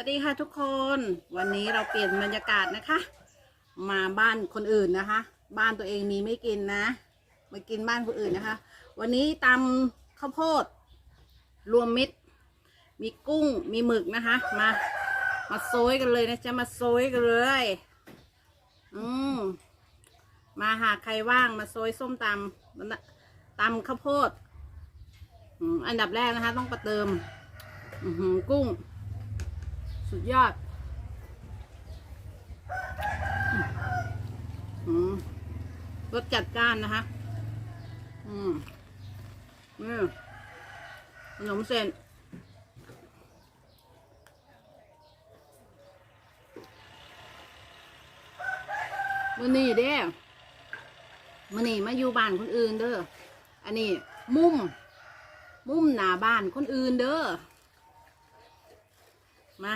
วัสดีค่ะทุกคน วันนี้เราเปลี่ยนบรรยากาศนะคะ มาบ้านคนอื่นนะคะ บ้านตัวเองมีไม่กินนะมากินบ้านคนอื่นนะคะ วันนี้ตำข้าวโพด รวมมิตร มีกุ้งมีหมึกนะคะ มามาโซยกันเลยนะจะมาโซยกันเลย อืมมาหาใครว่างมาโซยส้มตำตำข้าวโพดอันดับแรกนะคะ ต้องประเติมกุ้ง สุดยอด อืมรสจัดจ้านนะคะ อืมนี่ขนมเส้นมือนี่เด้มือนี่มาอยู่บ้านคนอื่นเด้อ อันนี้ มุม มุมหน้าบ้านคนอื่นเด้อ มา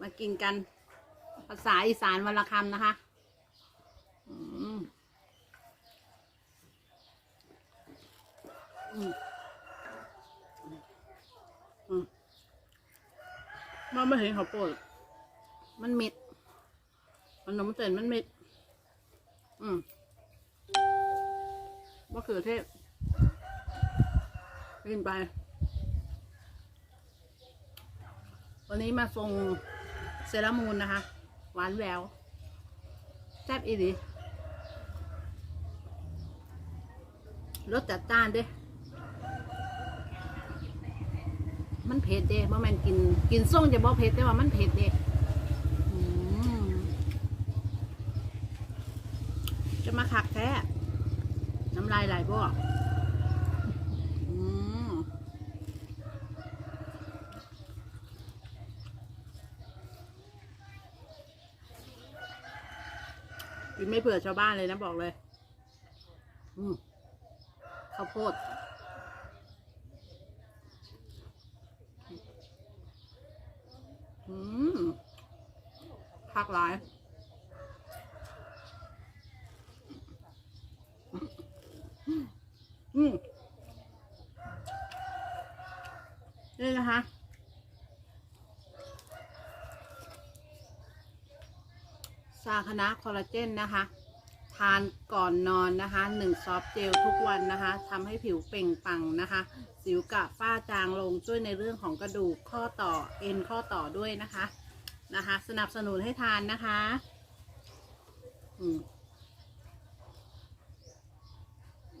มากินกัน ภาษาอีสานวันละคำนะคะอืมมันไม่เห็นเขาวโปดมันม็ดขนมเส้นมันม็ดอืมมะเขือเทศกินไป วันนี้มาส่ง เซรามูนนะคะ หวานแววแซ่บอีดีรสจัดจ้านเด้มันเผ็ดเด้บ่แม่นกินกินส้งจะบ่เผ็ดแต่ว่ามันเผ็ดเด้จะมาขักแท้ น้ำลายไหลบ่อืม กินไม่เผื่อชาวบ้านเลยนะบอกเลยอืมข้าวโพดอืมผักหลายอืมนี่นะคะ ซา คณะคอลลาเจนนะคะ ทานก่อนนอนนะคะหนึ่งซอฟต์เจลทุกวันนะคะทำให้ผิวเปล่งปลั่งนะคะ สิวกระฝ้าจางลงช่วยในเรื่องของกระดูกข้อต่อเอ็นข้อต่อด้วยนะคะนะคะ สนับสนุนให้ทานนะคะอืม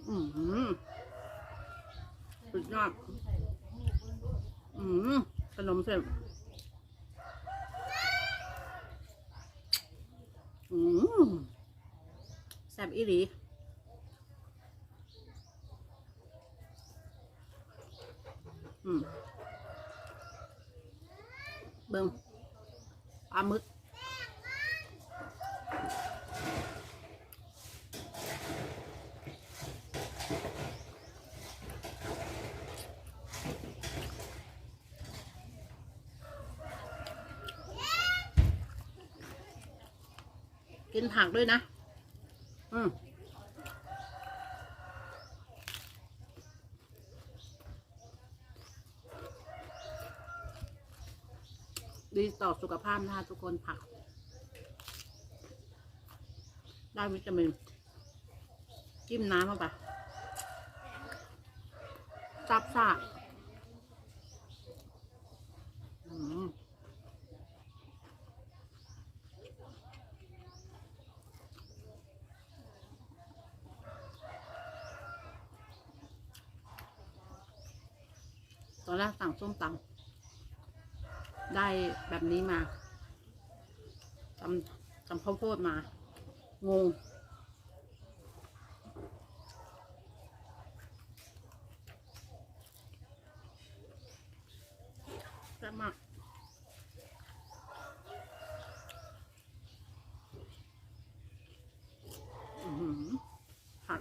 อืมสุดยอดอืมขนมเสร็จ อืมแซ่บอีหลีอืมเบิ่งปลาหมึกกินผักด้วยนะ อืมดีต่อสุขภาพนะคะทุกคนผัก ได้วิตามิน จิ้มน้ำเข้าไปซับซ่าอืม ตอนแรกสั่งส้มตำได้แบบนี้มาตำตำข้าวโพดมางงแซ่บมากอื้อหือผัด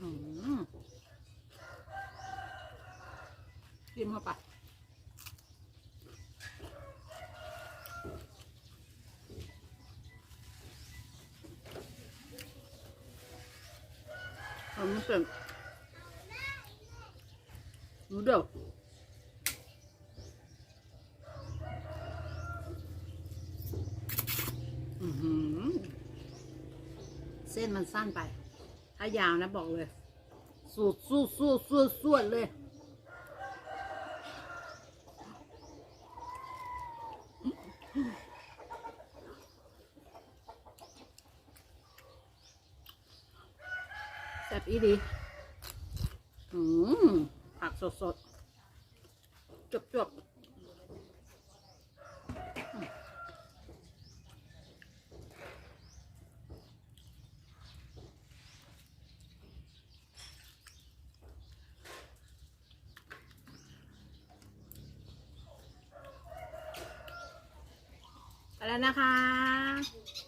อืม จิ้มเข้าไปมันเป็นรู้เดียวอื้อหือเส้นมันสั้นไป ถ้ายาวนะบอกเลย สูดสู้สู้สู้สู้เลย อีดีอืมผักสดสดจบจบแล้วนะคะ